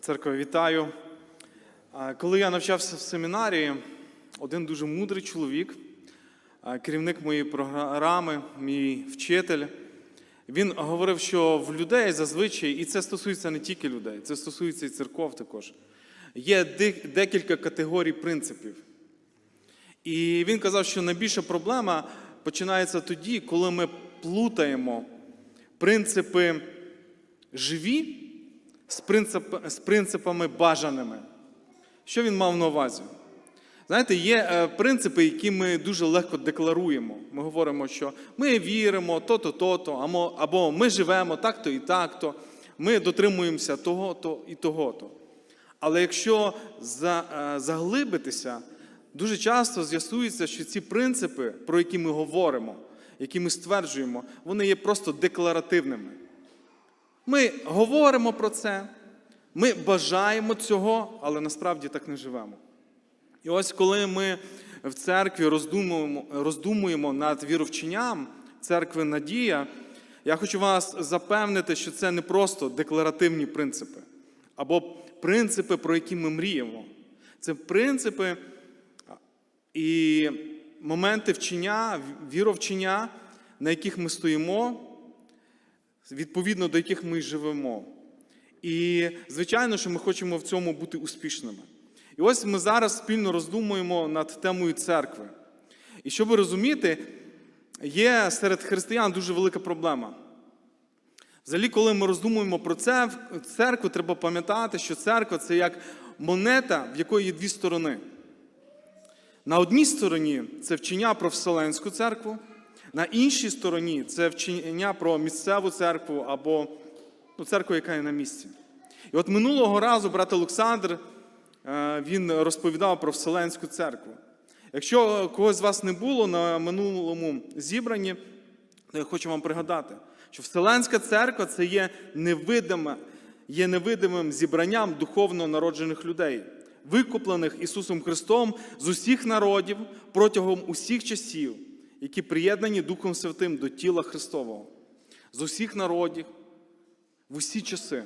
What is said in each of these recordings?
Церква, вітаю. Коли я навчався в семінарії, один дуже мудрий чоловік, керівник моєї програми, мій вчитель, він говорив, що в людей зазвичай, і це стосується не тільки людей, це стосується і церков також, є декілька категорій принципів. І він казав, що найбільша проблема починається тоді, коли ми плутаємо принципи живі з, принцип, з принципами бажаними. Що він мав на увазі? Знаєте, є е, принципи, які ми дуже легко декларуємо. Ми говоримо, що ми віримо, то-то, то-то, або- ми живемо так-то і так-то, ми дотримуємося того-то і того-то. Але якщо е, заглибитися, дуже часто з'ясується, що ці принципи, про які ми говоримо, які ми стверджуємо, вони є просто декларативними. Ми говоримо про це, ми бажаємо цього, але насправді так не живемо. І ось коли ми в церкві роздумуємо, роздумуємо над віровченням церкви Надія, я хочу вас запевнити, що це не просто декларативні принципи або принципи, про які ми мріємо. Це принципи і моменти вчення, віровчення, на яких ми стоїмо, відповідно до яких ми живемо. І, звичайно, що ми хочемо в цьому бути успішними. І ось ми зараз спільно роздумуємо над темою церкви. І щоб розуміти, є серед християн дуже велика проблема. Взагалі, коли ми роздумуємо про це, церкву треба пам'ятати, що церква це як монета, в якої є дві сторони. На одній стороні це вчення про Вселенську церкву, на іншій стороні це вчення про місцеву церкву або ну, церкву, яка є на місці. І от минулого разу брат Олександр е, він розповідав про Вселенську церкву. Якщо когось з вас не було на минулому зібранні, то я хочу вам пригадати, що Вселенська церква це є невидиме, є невидимим зібранням духовно народжених людей, викуплених Ісусом Христом з усіх народів протягом усіх часів, які приєднані Духом Святим до тіла Христового, з усіх народів, в усі часи.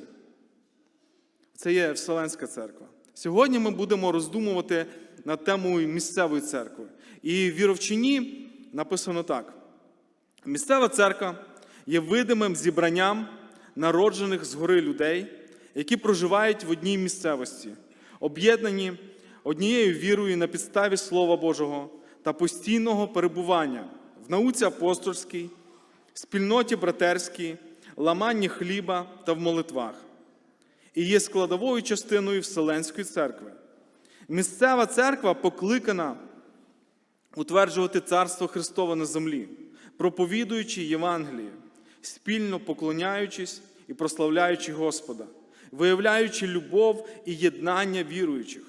Це є Вселенська церква. Сьогодні ми будемо роздумувати над темою місцевої церкви. І в віровчині написано так: місцева церква є видимим зібранням народжених згори людей, які проживають в одній місцевості, об'єднані однією вірою на підставі Слова Божого та постійного перебування в науці апостольській, спільноті братерській, ламанні хліба та в молитвах і є складовою частиною Вселенської церкви. Місцева церква покликана утверджувати Царство Христове на землі, проповідуючи Євангеліє, спільно поклоняючись і прославляючи Господа, виявляючи любов і єднання віруючих.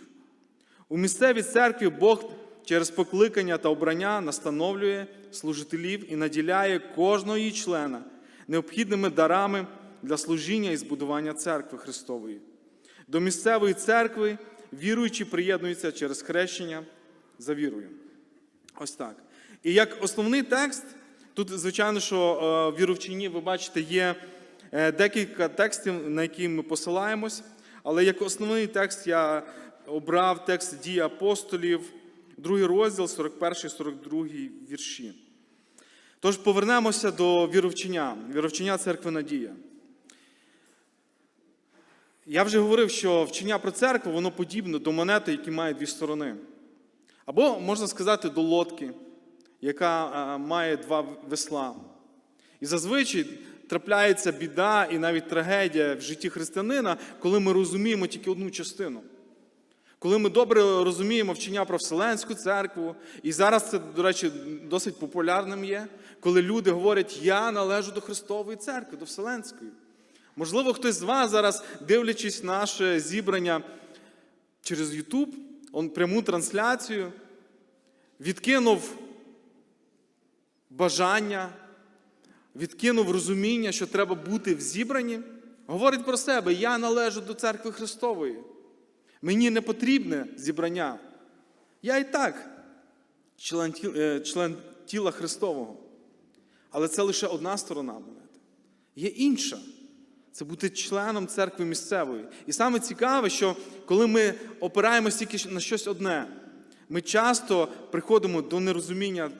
У місцевій церкві Бог через покликання та обрання настановлює служителів і наділяє кожного її члена необхідними дарами для служіння і збудування церкви Христової. До місцевої церкви віруючі приєднуються через хрещення за вірою. Ось так. І як основний текст, тут, звичайно, що е, в віровчині, ви бачите, є е, декілька текстів, на які ми посилаємось, але як основний текст я обрав текст дії апостолів, другий розділ, 41-42 вірші. Тож повернемося до віровчення, віровчення церкви Надія. Я вже говорив, що вчення про церкву, воно подібне до монети, які мають дві сторони. Або, можна сказати, до лодки, яка а, має два весла. І зазвичай трапляється біда і навіть трагедія в житті християнина, коли ми розуміємо тільки одну частину. Коли ми добре розуміємо вчення про Вселенську церкву, і зараз це, до речі, досить популярним є, коли люди говорять, я належу до Христової церкви, до Вселенської. Можливо, хтось з вас зараз, дивлячись наше зібрання через он пряму трансляцію, відкинув бажання, відкинув розуміння, що треба бути в зібранні, говорить про себе: я належу до церкви Христової. Мені не потрібне зібрання. Я і так член, е, член тіла Христового. Але це лише одна сторона монети. Є інша. це бути членом церкви місцевої. І саме цікаве, що коли ми опираємося тільки на щось одне, ми часто приходимо до нерозуміння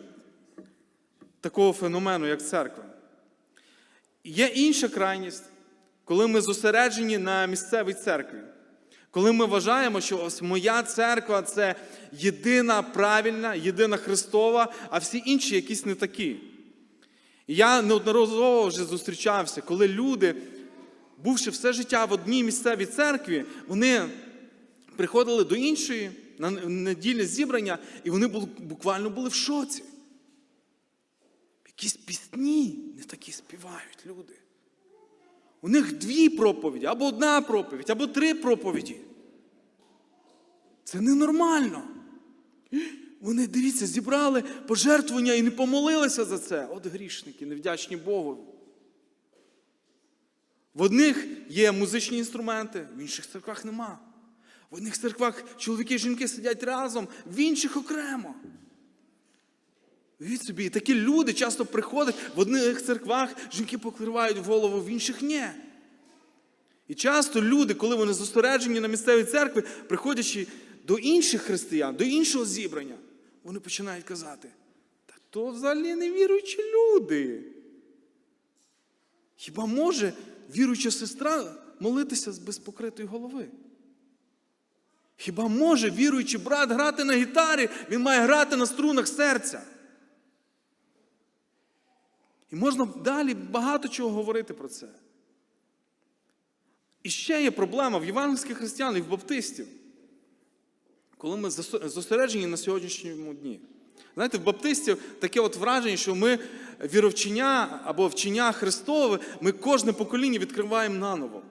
такого феномену, як церква. Є інша крайність, коли ми зосереджені на місцевій церкві. Коли ми вважаємо, що ось моя церква це єдина правильна, єдина Христова, а всі інші якісь не такі. Я неодноразово вже зустрічався, коли люди, бувши все життя в одній місцевій церкві, вони приходили до іншої на недільне зібрання, і вони буквально були в шоці. Якісь пісні не такі співають люди. У них дві проповіді, або одна проповідь, або три проповіді. Це ненормально. Вони, дивіться, зібрали пожертвування і не помолилися за це. От грішники, невдячні Богу. В одних є музичні інструменти, в інших церквах нема. В одних церквах чоловіки і жінки сидять разом, в інших окремо. Уявіть собі, і такі люди часто приходять в одних церквах, жінки покривають голову, в інших ні. І часто люди, коли вони зосереджені на місцевій церкві, приходячи до інших християн, до іншого зібрання, вони починають казати: та то взагалі не віруючі люди. Хіба може віруюча сестра молитися з безпокритої голови? Хіба може віруючий брат грати на гітарі, він має грати на струнах серця? І можна далі багато чого говорити про це. І ще є проблема в євангельських християн і в баптистів, коли ми зосереджені на сьогоднішньому дні. Знаєте, в баптистів таке от враження, що ми віровчення або вчення Христове, ми кожне покоління відкриваємо наново.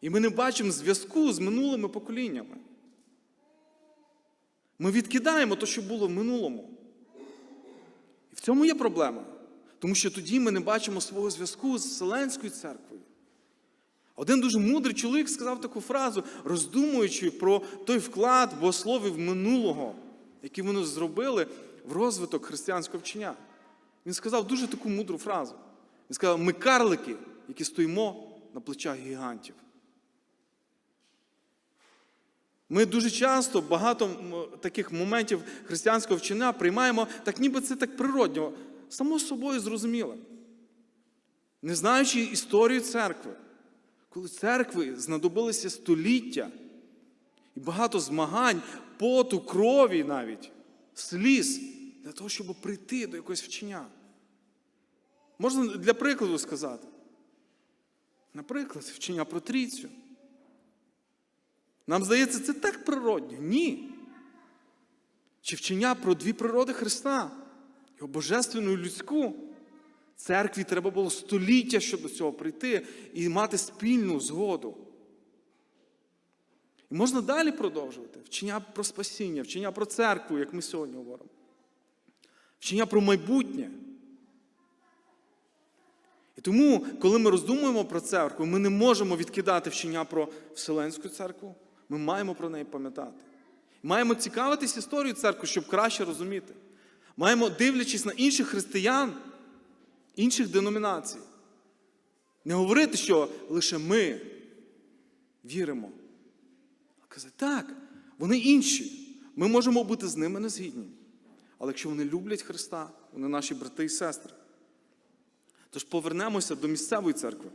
І ми не бачимо зв'язку з минулими поколіннями. Ми відкидаємо те, що було в минулому. Цьому є проблема. Тому що тоді ми не бачимо свого зв'язку з Вселенською церквою. Один дуже мудрий чоловік сказав таку фразу, роздумуючи про той вклад богословів минулого, який вони зробили в розвиток християнського вчення. Він сказав дуже таку мудру фразу. Він сказав: ми карлики, які стоїмо на плечах гігантів. Ми дуже часто багато таких моментів християнського вчення приймаємо, так ніби це так природньо, само собою зрозуміло. Не знаючи історію церкви, коли церкви знадобилися століття і багато змагань, поту, крові навіть, сліз для того, щоб прийти до якогось вчення. Можна для прикладу сказати. Наприклад, вчення про трійцю. Нам здається, це так природньо. Ні. Чи вчення про дві природи Христа, його божественну і людську. Церкві треба було століття, щоб до цього прийти і мати спільну згоду. І можна далі продовжувати. Вчення про спасіння, вчення про церкву, як ми сьогодні говоримо. Вчення про майбутнє. І тому, коли ми роздумуємо про церкву, ми не можемо відкидати вчення про Вселенську церкву. Ми маємо про неї пам'ятати. Маємо цікавитись історією церкви, щоб краще розуміти. Маємо, дивлячись на інших християн, інших деномінацій. Не говорити, що лише ми віримо. А казати, так, вони інші. Ми можемо бути з ними не згідні. Але якщо вони люблять Христа, вони наші брати і сестри. Тож повернемося до місцевої церкви.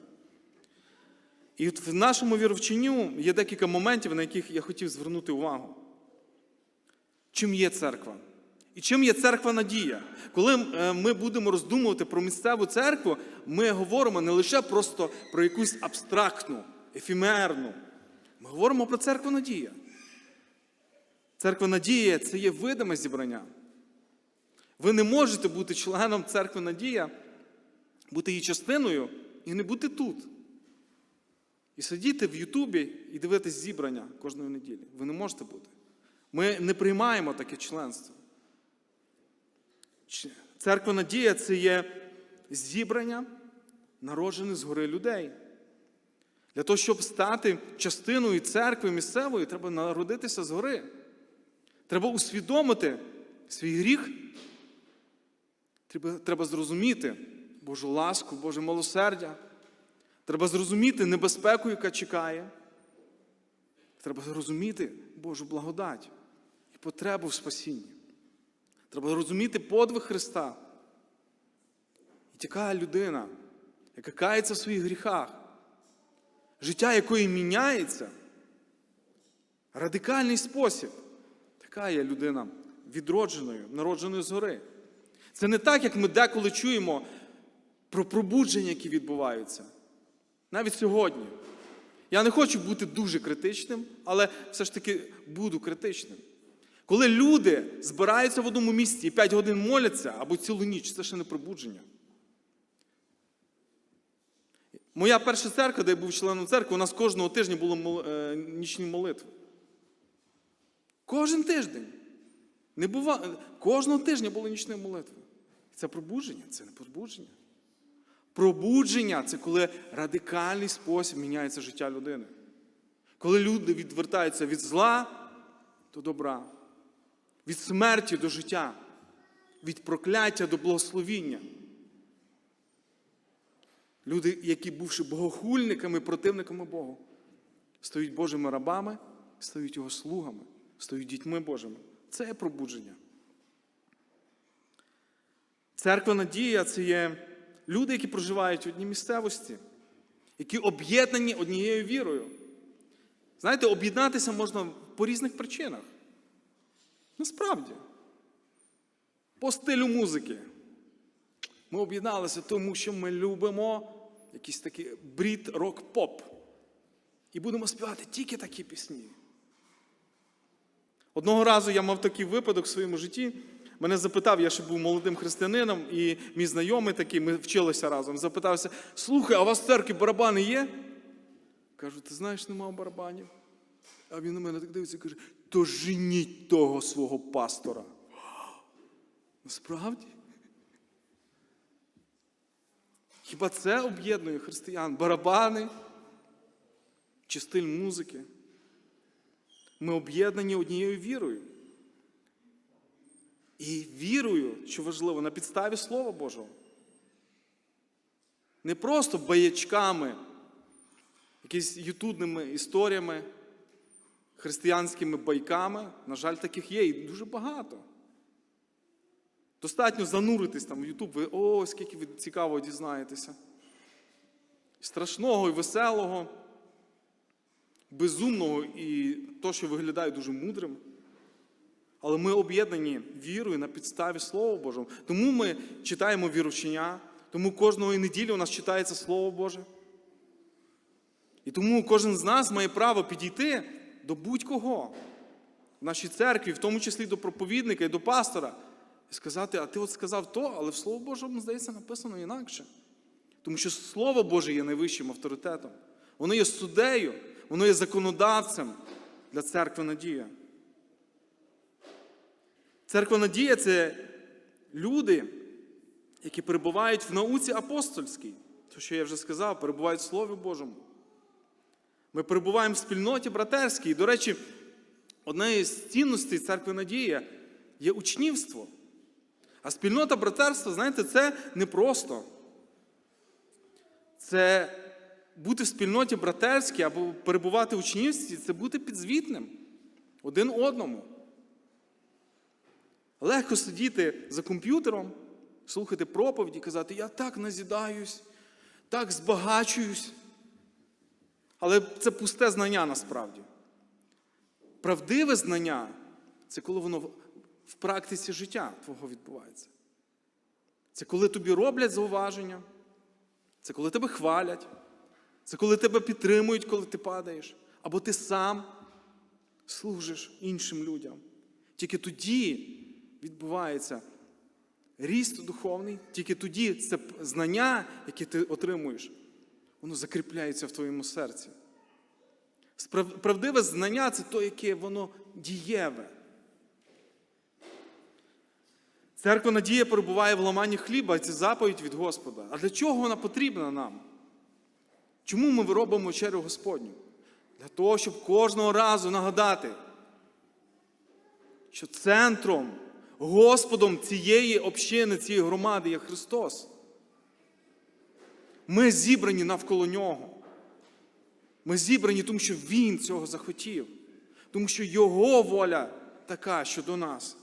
І от в нашому віровченню є декілька моментів, на яких я хотів звернути увагу. Чим є церква? І чим є церква надія? Коли ми будемо роздумувати про місцеву церкву, ми говоримо не лише просто про якусь абстрактну, ефімерну. Ми говоримо про церкву надія. Церква надія це є видиме зібрання. Ви не можете бути членом церкви Надія, бути її частиною і не бути тут. І сидіти в Ютубі і дивитись зібрання кожної неділі. Ви не можете бути. Ми не приймаємо таке членство. Церква Надія це є зібрання, народжене згори людей. Для того, щоб стати частиною церкви місцевої, треба народитися згори. Треба усвідомити свій гріх. Треба, треба зрозуміти Божу ласку, Боже милосердя. Треба зрозуміти небезпеку, яка чекає. Треба зрозуміти Божу благодать і потребу в спасінні. Треба розуміти подвиг Христа. І така людина, яка кається в своїх гріхах, життя якої міняється, радикальний спосіб. Така є людина відродженою, народженою згори. Це не так, як ми деколи чуємо про пробудження, які відбуваються. Навіть сьогодні. Я не хочу бути дуже критичним, але все ж таки буду критичним. Коли люди збираються в одному місці і 5 годин моляться або цілу ніч, це ще не пробудження. Моя перша церква, де я був членом церкви, у нас кожного тижня були е, нічні молитви. Кожен тиждень. Не бува... Кожного тижня були нічні молитви. Це пробудження, це не пробудження. Пробудження це коли радикальний спосіб міняється життя людини. Коли люди відвертаються від зла до добра, від смерті до життя, від прокляття до благословіння. Люди, які, бувши богохульниками, противниками Богу, стають Божими рабами, стають його слугами, стають дітьми Божими. Це є пробудження. Церква Надія це є люди, які проживають в одній місцевості, які об'єднані однією вірою. Знаєте, об'єднатися можна по різних причинах. Насправді. По стилю музики. Ми об'єдналися, тому що ми любимо якийсь такий брід рок-поп. І будемо співати тільки такі пісні. Одного разу я мав такий випадок в своєму житті. Мене запитав, я ще був молодим християнином, і мій знайомий такий, ми вчилися разом, запитався: слухай, а у вас в церкві барабани є? Кажу, ти знаєш, нема барабанів. А він на мене так дивиться і каже: то женіть того свого пастора. Насправді? Хіба це об'єднує християн? Барабани чи стиль музики? Ми об'єднані однією вірою. І вірою, що важливо, на підставі Слова Божого. Не просто баячками, якісь ютубними історіями, християнськими байками. На жаль, таких є і дуже багато. Достатньо зануритись там в Ютуб, ви о, скільки ви цікаво дізнаєтеся. Страшного і веселого, безумного і то, що виглядає дуже мудрим. Але ми об'єднані вірою на підставі Слова Божого. Тому ми читаємо віручення, тому кожної неділі у нас читається Слово Боже. І тому кожен з нас має право підійти до будь-кого в нашій церкві, в тому числі до проповідника і до пастора, і сказати, а ти от сказав то, але в Слово Божому, здається, написано інакше. Тому що Слово Боже є найвищим авторитетом. Воно є суддею, воно є законодавцем для церкви Надія. Церква Надія це люди, які перебувають в науці апостольській. То, що я вже сказав, перебувають в Слові Божому. Ми перебуваємо в спільноті братерській. І, до речі, одна з цінностей церкви Надія є учнівство. А спільнота братерства, знаєте, це не просто. Це бути в спільноті братерській або перебувати в учнівстві це бути підзвітним один одному. Легко сидіти за комп'ютером, слухати проповіді, казати, я так назідаюсь, так збагачуюсь. Але це пусте знання насправді. Правдиве знання це коли воно в практиці життя твого відбувається. Це коли тобі роблять зауваження, це коли тебе хвалять, це коли тебе підтримують, коли ти падаєш, або ти сам служиш іншим людям. Тільки тоді відбувається ріст духовний, тільки тоді це знання, яке ти отримуєш, воно закріпляється в твоєму серці. Правдиве знання це то, яке воно дієве. Церква Надія перебуває в ламанні хліба, це заповідь від Господа. А для чого вона потрібна нам? Чому ми робимо вечерю Господню? Для того, щоб кожного разу нагадати, що центром, Господом цієї общини, цієї громади є Христос. Ми зібрані навколо нього. Ми зібрані, тому що Він цього захотів, тому що Його воля така щодо нас.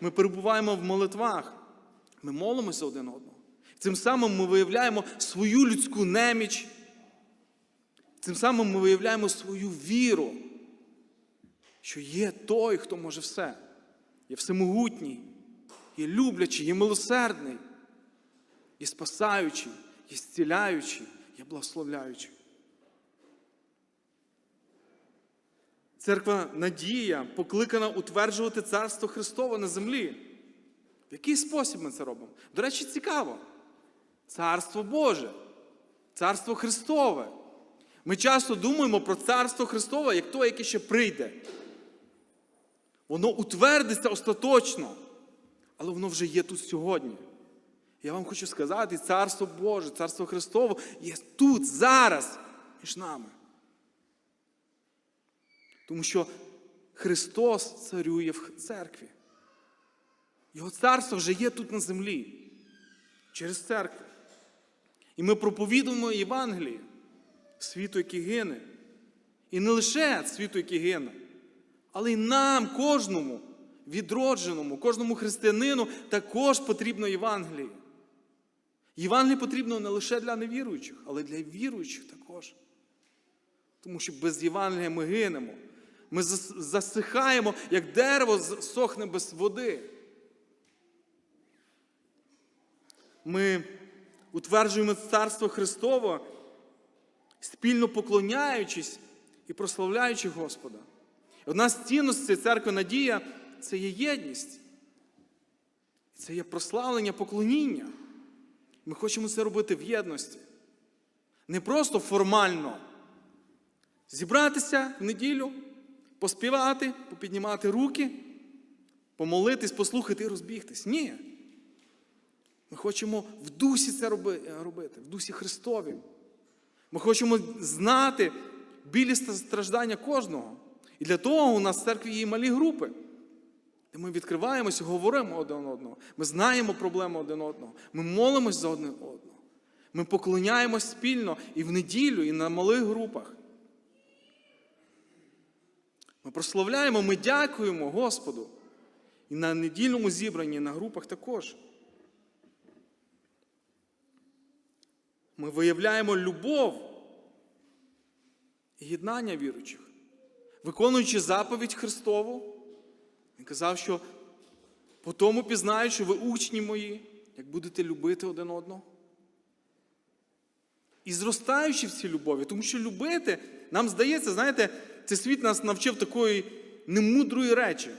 Ми перебуваємо в молитвах, ми молимося один одного. Цим самим ми виявляємо свою людську неміч. Цим самим ми виявляємо свою віру, що є той, хто може все. Є всемогутній, є люблячий, є милосердний, є спасаючий, є зціляючий, є благословляючий. Церква Надія покликана утверджувати Царство Христове на землі. В який спосіб ми це робимо? До речі, цікаво. Царство Боже, Царство Христове. Ми часто думаємо про Царство Христове як то, яке ще прийде. Воно утвердиться остаточно, але воно вже є тут сьогодні. Я вам хочу сказати, Царство Боже, Царство Христове є тут, зараз, між нами. Тому що Христос царює в церкві. Його царство вже є тут на землі, через церкву. І ми проповідуємо Євангеліє світу, який гине. І не лише світу, який гине, але й нам, кожному відродженому, кожному християнину також потрібно Євангеліє. Євангеліє потрібно не лише для невіруючих, але для віруючих також. Тому що без Євангелія ми гинемо. Ми засихаємо, як дерево сохне без води. Ми утверджуємо Царство Христово, спільно поклоняючись і прославляючи Господа. Одна з цінностей церкви Надія це є єдність. Це є прославлення, поклоніння. Ми хочемо це робити в єдності. Не просто формально зібратися в неділю, поспівати, попіднімати руки, помолитись, послухати і розбігтись. Ні. Ми хочемо в дусі це робити, в дусі Христові. Ми хочемо знати білі страждання кожного. І для того у нас в церкві є малі групи, де ми відкриваємося, говоримо один одного. Ми знаємо проблеми один одного. Ми молимось за один одного. Ми поклоняємось спільно і в неділю, і на малих групах. Ми прославляємо, ми дякуємо Господу. І на недільному зібранні, і на групах також. Ми виявляємо любов і єднання віруючих. Виконуючи заповідь Христову, він казав, що по тому пізнаю, що ви учні мої, як будете любити один одного. І зростаючи в цій любові, тому що любити, нам здається, знаєте, цей світ нас навчив такої немудрої речі.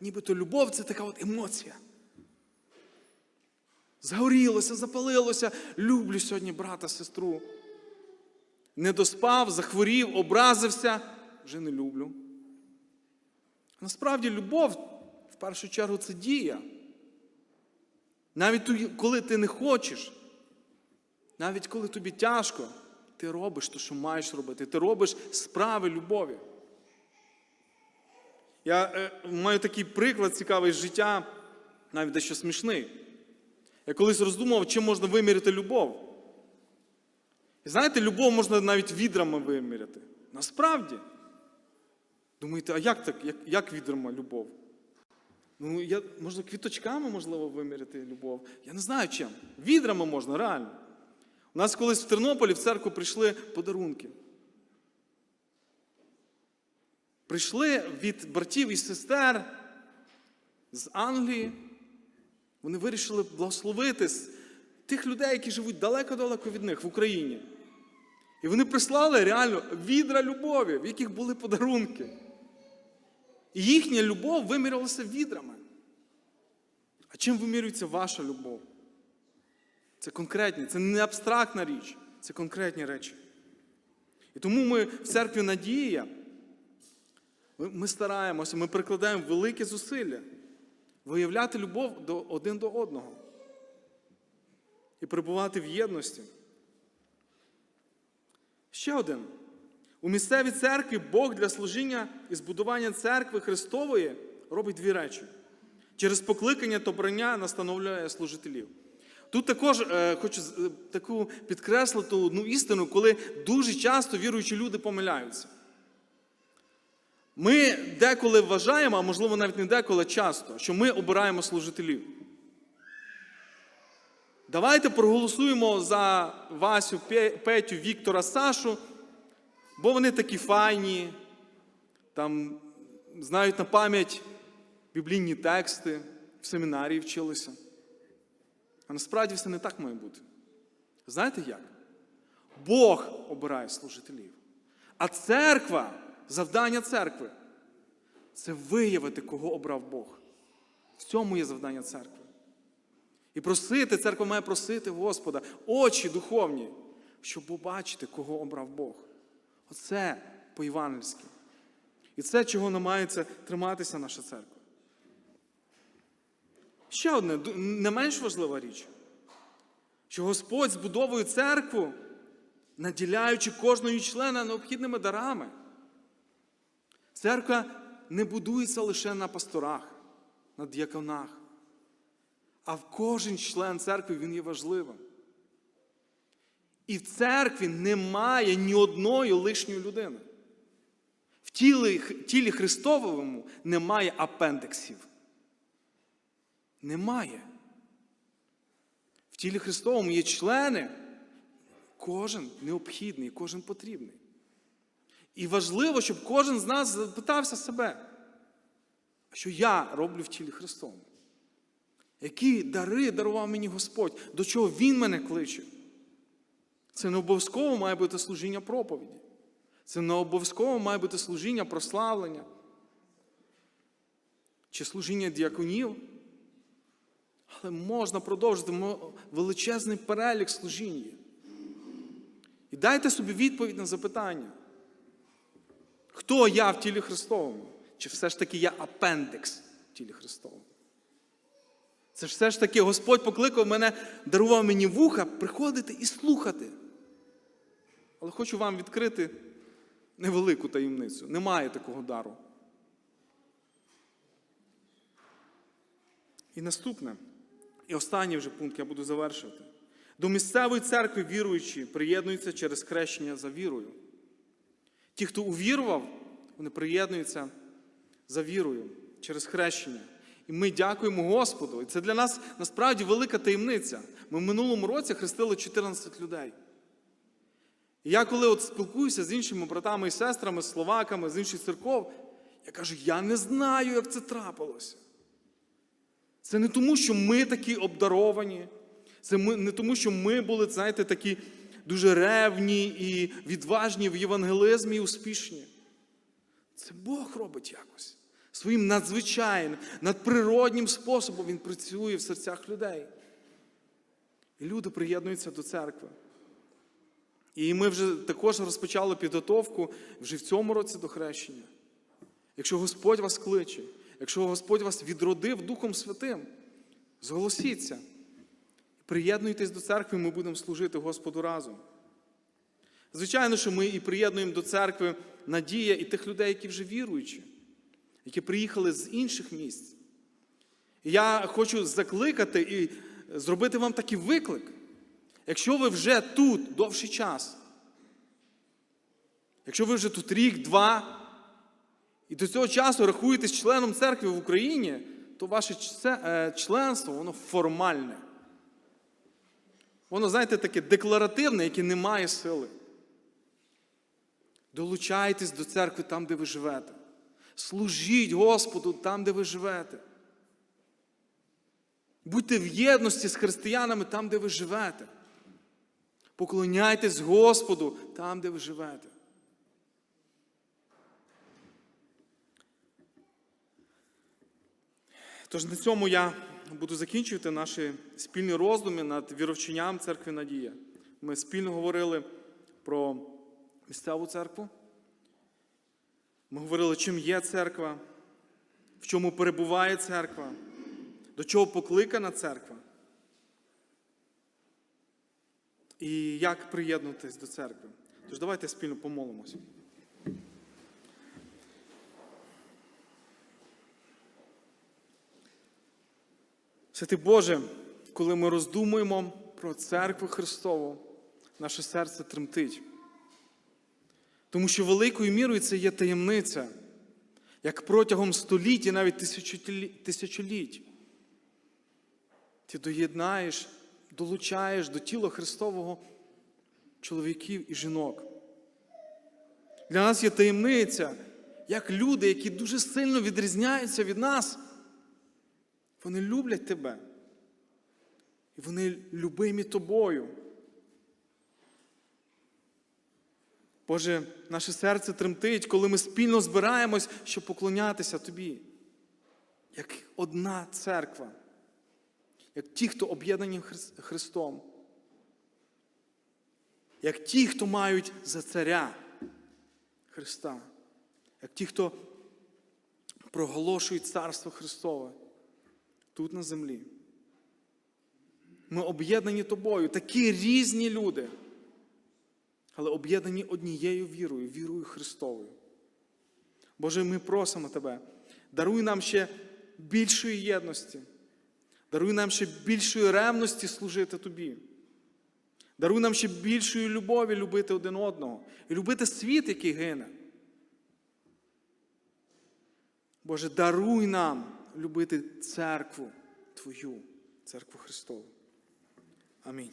Нібито любов це така от емоція. Загорілося, запалилося, люблю сьогодні брата, сестру. Не доспав, захворів, образився, вже не люблю. Насправді, любов, в першу чергу, це дія. Навіть коли ти не хочеш, навіть коли тобі тяжко, ти робиш те, що маєш робити. Ти робиш справи любові. Я е, маю такий приклад цікавий з життя, навіть дещо смішний. Я колись роздумував, чим можна виміряти любов. І знаєте, любов можна навіть відрами виміряти. Насправді. Думаєте, а як так? Як, як відрами любов? Ну, я, можна квіточками, можливо, виміряти любов. Я не знаю чим. Відрами можна, реально. У нас колись в Тернополі в церкву прийшли подарунки. Прийшли від братів і сестер з Англії. Вони вирішили благословити тих людей, які живуть далеко-далеко від них в Україні. І вони прислали реально відра любові, в яких були подарунки. І їхня любов вимірялася відрами. А чим вимірюється ваша любов? Це конкретні, це не абстрактна річ, це конкретні речі. І тому ми в церкві Надія, ми стараємося, ми прикладаємо великі зусилля виявляти любов до, один до одного і перебувати в єдності. Ще один. У місцевій церкві Бог для служіння і збудування церкви Христової робить дві речі. Через покликання та брання настановлює служителів. Тут також е, хочу е, таку підкреслити одну істину, коли дуже часто віруючі люди помиляються. Ми деколи вважаємо, а можливо навіть не деколи, часто, що ми обираємо служителів. Давайте проголосуємо за Васю, Петю, Віктора, Сашу, бо вони такі файні, там знають на пам'ять біблійні тексти, в семінарії вчилися. А насправді все не так має бути. Знаєте як? Бог обирає служителів. А церква, завдання церкви це виявити, кого обрав Бог. В цьому є завдання церкви. І просити, церква має просити Господа, очі духовні, щоб побачити, кого обрав Бог. Оце по-євангельськи. І це, чого намагається триматися наша церква. Ще одне, не менш важлива річ, що Господь збудовує церкву, наділяючи кожного члена необхідними дарами. Церква не будується лише на пасторах, на діяконах. А в кожен член церкви він є важливим. І в церкві немає ні одної лишньої людини. В тілі, тілі Христовому немає апендексів. Немає. В тілі Христовому є члени, кожен необхідний, кожен потрібний. І важливо, щоб кожен з нас запитався себе, що я роблю в тілі Христовому. Які дари дарував мені Господь, до чого Він мене кличе. Це не обов'язково має бути служіння проповіді. Це не обов'язково має бути служіння прославлення чи служіння діаконів. Але можна продовжити величезний перелік служінь. І дайте собі відповідь на запитання. Хто я в тілі Христовому? Чи все ж таки я апендекс в тілі Христовому? Це ж все ж таки Господь покликав мене, дарував мені вуха приходити і слухати. Але хочу вам відкрити невелику таємницю. Немає такого дару. І наступне, і останній вже пункт я буду завершувати. До місцевої церкви віруючі приєднуються через хрещення за вірою. Ті, хто увірував, вони приєднуються за вірою через хрещення. І ми дякуємо Господу. І це для нас насправді велика таємниця. Ми в минулому році хрестили 14 людей. Я коли от спілкуюся з іншими братами і сестрами, словаками з інших церков, я кажу, я не знаю, як це трапилося. Це не тому, що ми такі обдаровані, це не тому, що ми були, знаєте, такі дуже ревні і відважні в євангелизмі і успішні. Це Бог робить якось. Своїм надзвичайним, надприроднім способом Він працює в серцях людей. І люди приєднуються до церкви. І ми вже також розпочали підготовку вже в цьому році до хрещення. Якщо Господь вас кличе, якщо Господь вас відродив Духом Святим, зголосіться. Приєднуйтесь до церкви, ми будемо служити Господу разом. Звичайно, що ми і приєднуємо до церкви надія і тих людей, які вже віруючі, які приїхали з інших місць. І я хочу закликати і зробити вам такий виклик. Якщо ви вже тут довший час, якщо ви вже тут рік, два, і до цього часу рахуєтесь членом церкви в Україні, то ваше е, членство, воно формальне. Воно, знаєте, таке декларативне, яке не має сили. Долучайтесь до церкви там, де ви живете. Служіть Господу там, де ви живете. Будьте в єдності з християнами там, де ви живете. Поклоняйтесь Господу там, де ви живете. Тож на цьому я буду закінчувати наші спільні роздуми над віровченням церкви Надія. Ми спільно говорили про місцеву церкву. Ми говорили, чим є церква, в чому перебуває церква, до чого покликана церква. І як приєднуватись до церкви. Тож давайте спільно помолимося. Святий Боже, коли ми роздумуємо про церкву Христову, наше серце тремтить. Тому що великою мірою це є таємниця, як протягом століть і навіть тисячоліть ти доєднаєш, долучаєш до тіла Христового чоловіків і жінок. Для нас є таємниця, як люди, які дуже сильно відрізняються від нас, вони люблять тебе. І вони любимі тобою. Боже, наше серце тремтить, коли ми спільно збираємось, щоб поклонятися Тобі, як одна церква, як ті, хто об'єднані Христом, як ті, хто мають за царя Христа, як ті, хто проголошують Царство Христове тут на землі. Ми об'єднані тобою, такі різні люди, але об'єднані однією вірою, вірою Христовою. Боже, ми просимо Тебе, даруй нам ще більшої єдності, даруй нам ще більшої ревності служити Тобі. Даруй нам ще більшої любові любити один одного і любити світ, який гине. Боже, даруй нам любити церкву Твою, церкву Христову. Амінь.